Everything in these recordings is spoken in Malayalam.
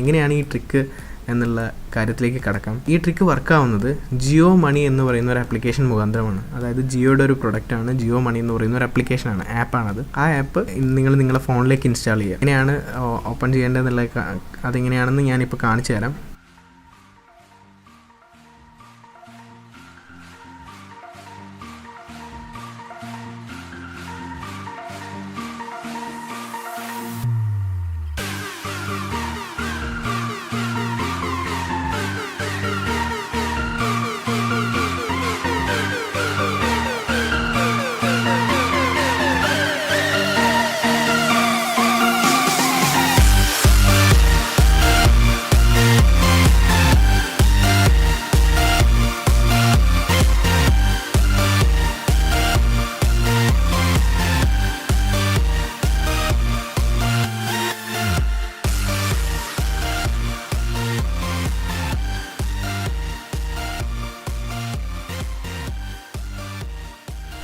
എങ്ങനെയാണ് ഈ ട്രിക്ക് എന്നുള്ള കാര്യത്തിലേക്ക് കടക്കാം. ഈ ട്രിക്ക് വർക്കാവുന്നത് ജിയോ മണി എന്ന് പറയുന്ന ഒരു ആപ്ലിക്കേഷൻ മുഖാന്തരമാണ്. അതായത് ജിയോയുടെ ഒരു പ്രൊഡക്റ്റാണ് ജിയോ മണി എന്ന് പറയുന്ന ഒരു ആപ്ലിക്കേഷനാണ് ആപ്പാണത് ആ ആപ്പ് നിങ്ങൾ നിങ്ങളുടെ ഫോണിലേക്ക് ഇൻസ്റ്റാൾ ചെയ്യുക. എങ്ങനെയാണ് ഓപ്പൺ ചെയ്യേണ്ടതെന്നുള്ള അതെങ്ങനെയാണെന്ന് ഞാനിപ്പോൾ കാണിച്ചു തരാം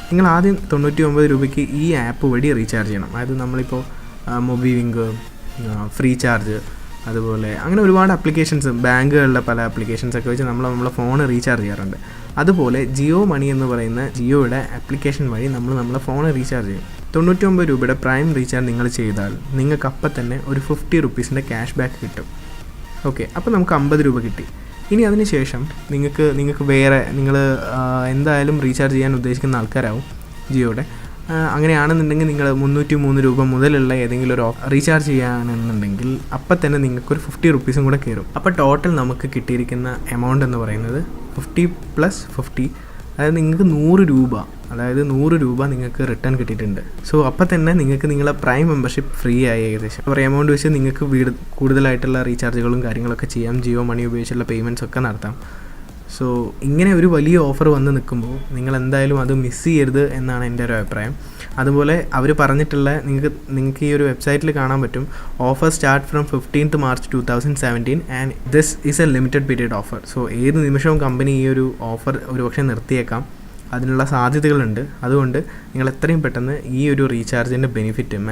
നിങ്ങൾ ആദ്യം തൊണ്ണൂറ്റി ഒമ്പത് രൂപയ്ക്ക് ഈ ആപ്പ് വഴി റീചാർജ് ചെയ്യണം. അതായത് നമ്മളിപ്പോൾ മൊബിവിങ്ക് ഫ്രീ ചാർജ് അതുപോലെ അങ്ങനെ ഒരുപാട് ആപ്ലിക്കേഷൻസ് ബാങ്കുകളിലെ പല ആപ്ലിക്കേഷൻസ് ഒക്കെ വെച്ച് നമ്മൾ നമ്മളെ ഫോൺ റീചാർജ് ചെയ്യാറുണ്ട്. അതുപോലെ ജിയോ മണി എന്ന് പറയുന്ന ജിയോയുടെ ആപ്ലിക്കേഷൻ വഴി നമ്മൾ നമ്മളെ ഫോൺ റീചാർജ് ചെയ്യും. തൊണ്ണൂറ്റി ഒമ്പത് രൂപയുടെ പ്രൈം റീചാർജ് നിങ്ങൾ ചെയ്താൽ നിങ്ങൾക്ക് അപ്പം തന്നെ ഒരു ഫിഫ്റ്റി റുപ്പീസിന്റെ ക്യാഷ് ബാക്ക് കിട്ടും. ഓക്കെ അപ്പോൾ നമുക്ക് അമ്പത് രൂപ കിട്ടി. ഇനി അതിനുശേഷം നിങ്ങൾക്ക് നിങ്ങൾക്ക് വേറെ നിങ്ങൾ എന്തായാലും റീചാർജ് ചെയ്യാൻ ഉദ്ദേശിക്കുന്ന ആൾക്കാരാവും ജിയോയുടെ ആ, അങ്ങനെയാണെന്നുണ്ടെങ്കിൽ നിങ്ങൾ മുന്നൂറ്റി മൂന്ന് രൂപ മുതലുള്ള ഏതെങ്കിലും ഒരു റീചാർജ് ചെയ്യാനെന്നുണ്ടെങ്കിൽ അപ്പം തന്നെ നിങ്ങൾക്കൊരു ഫിഫ്റ്റി റുപ്പീസും കൂടെ കയറും. അപ്പോൾ ടോട്ടൽ നമുക്ക് കിട്ടിയിരിക്കുന്ന എമൗണ്ട് എന്ന് പറയുന്നത് ഫിഫ്റ്റി പ്ലസ് ഫിഫ്റ്റി അതായത് നിങ്ങൾക്ക് നൂറ് രൂപ അതായത് നൂറ് രൂപ നിങ്ങൾക്ക് റിട്ടേൺ കിട്ടിയിട്ടുണ്ട്. സോ അപ്പോൾ തന്നെ നിങ്ങൾക്ക് നിങ്ങളെ പ്രൈം മെമ്പർഷിപ്പ് ഫ്രീ ആയി ഏകദേശം. അപ്പോൾ എമൗണ്ട് വെച്ച് നിങ്ങൾക്ക് വീട് കൂടുതലായിട്ടുള്ള റീചാർജുകളും കാര്യങ്ങളൊക്കെ ചെയ്യാം. ജിയോ മണി ഉപയോഗിച്ചുള്ള പേയ്മെന്റ്സ് ഒക്കെ നടത്താം. സോ ഇങ്ങനെ ഒരു വലിയ ഓഫർ വന്ന് നിൽക്കുമ്പോൾ നിങ്ങൾ എന്തായാലും അത് മിസ് ചെയ്യരുത് എന്നാണ് എന്റെ ഒരു അഭിപ്രായം. അതുപോലെ അവർ പറഞ്ഞിട്ടുള്ള നിങ്ങൾക്ക് നിങ്ങൾക്ക് ഈ ഒരു വെബ്സൈറ്റിൽ കാണാൻ പറ്റും. Offer start from fifteenth March two thousand seventeen and this is a limited period offer so ഏത് നിമിഷവും കമ്പനി ഈ ഒരു ഓഫർ ഒരുപക്ഷെ നിർത്തിയേക്കാം. അതിനുള്ള സാധ്യതകളുണ്ട്. അതുകൊണ്ട് നിങ്ങൾ എത്രയും പെട്ടെന്ന് ഈ ഒരു റീചാർജിന്റെ ബെനിഫിറ്റ്